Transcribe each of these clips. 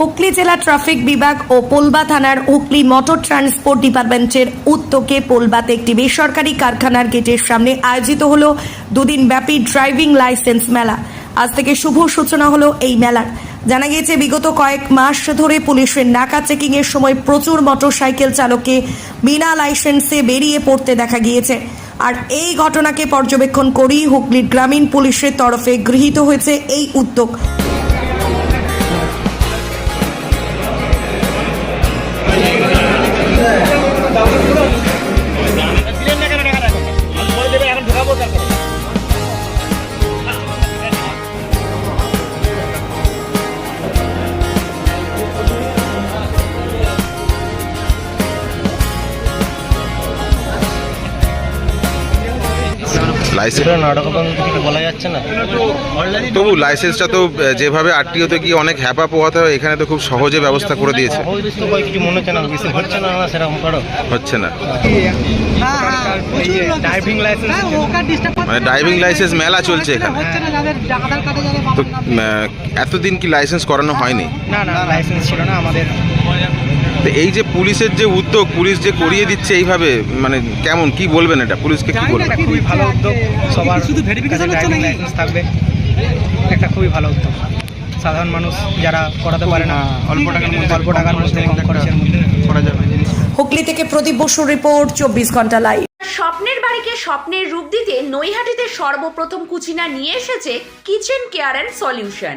হুগলি জেলা ট্রাফিক বিভাগ ও পোলবা থানার হুগলি মোটর ট্রান্সপোর্ট ডিপার্টমেন্টের উদ্যোগে পোলবাতে একটি বেসরকারি কারখানার গেটের সামনে আয়োজিত হল দুদিন ব্যাপী ড্রাইভিং লাইসেন্স মেলা। আজ থেকে শুভ সূচনা হলো এই মেলার। জানা গিয়েছে, বিগত কয়েক মাস ধরে পুলিশের নাকা চেকিং এর সময় প্রচুর মোটর সাইকেল চালককে বিনা লাইসেন্সে বেরিয়ে পড়তে দেখা গিয়েছে। আর এই ঘটনাকে পর্যবেক্ষণ করেই হুগলির গ্রামীণ পুলিশের তরফে গৃহীত হয়েছে এই উদ্যোগ। লাইসেন্স সেটা নাটকতন কিছু বলা যাচ্ছে না? তবু লাইসেন্সটা তো যেভাবে আরটিওতে গিয়ে অনেক হ্যাপা পোহাতে হয় এখানে তো খুব সহজে ব্যবস্থা করে দিয়েছে। কিছু মনে হচ্ছে না? হচ্ছে না না সেরকম হচ্ছে না। ড্রাইভিং লাইসেন্স মানে ড্রাইভিং লাইসেন্স মেলা চলছে এখানে। তো এতদিন কি লাইসেন্স করানো হয়নি? না না লাইসেন্স ছিল না আমাদের। তো এই যে পুলিশের যে উদ্যোগ পুলিশ যে করিয়ে দিচ্ছে এইভাবে মানে কেমন কি বলবেন এটা? পুলিশকে কি বলবেন? খুবই ভালো উদ্যোগ। সবার শুধু ভেরিফিকেশন ড্রাইভিং লাইসেন্স থাকবে। একটা খুবই ভালো উদ্যোগ। সাধারণ মানুষ যারা করাতে পারে না অল্প টাকার মধ্যে অল্প টাকার মধ্যে কম খরচের মধ্যে করা যাবে হুগলি থেকে প্রদীপ বসুর রিপোর্ট চব্বিশ ঘণ্টা লাইভ স্বপ্নের বাড়িকে স্বপ্নের রূপ দিতে নৈহাটিতে সর্বপ্রথম কুচিনা নিয়ে এসেছে kitchen care and solution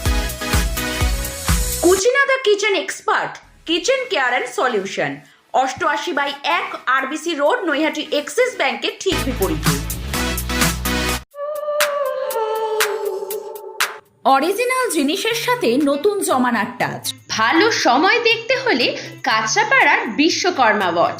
Kutchina the kitchen expert kitchen care and solution অষ্টআশি বাই এক আরবিসি রোড নৈহাটি এক্সিস ব্যাংকের ঠিক বিপরীতে। অরিজিনাল জিনিসের সাথে নতুন জমানার টাচ ভালো সময় দেখতে হলে কাঁচরাপাড়ার বিশ্বকর্মা ওয়াচ